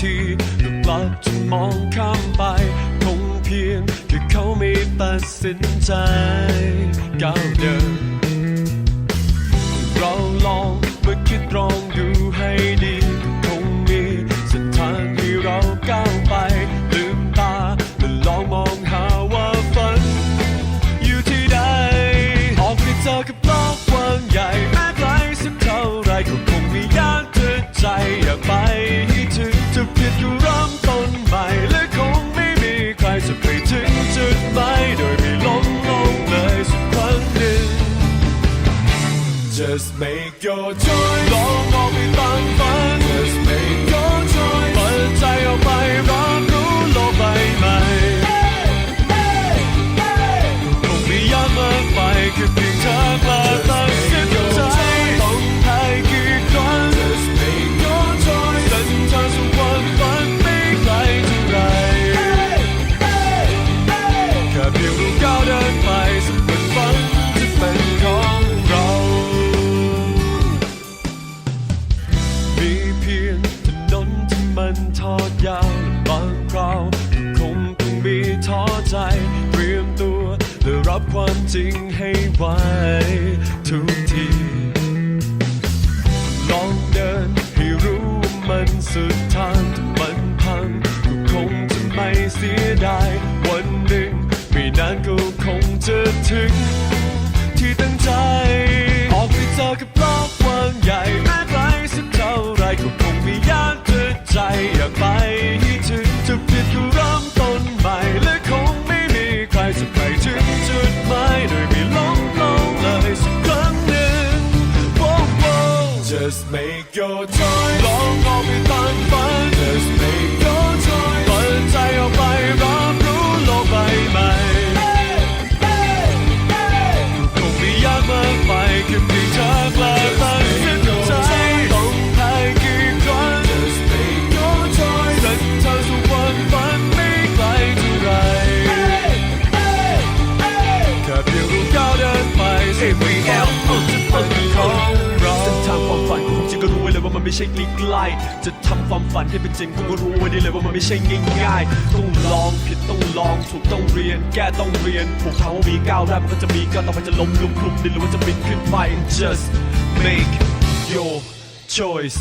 ทีก็กลับจะมองข้ามไป คงเพียงแค่เขาไม่ตัดสินใจก้าวเดิน เราลองมาคิดตรองดูให้ดี คงมีเส้นทางที่เราก้าวไป ลืมตาและลองมองหาว่าฝัน อยู่ที่ใดออกไปเจอกับโลก Just make your choice. ล มันทอดยาวและบางคราวคงต้องมีท้อใจเตรียมตัวและรับความจริงให้ไวทุก ไม่ใช่ไกลๆจะทำความฝันให้เป็นจริงคุณก็รู้ไว้ได้เลยว่ามันไม่ใช่ง่ายๆ ต้องลองผิดต้องลองถูกต้องเรียน แก้ต้องเรียนผูกเขามีก้าวแรกมันก็จะมีก้าวต่อไปจะล้มลุกคลุกดินหรือว่าจะบินขึ้นไป just make your choice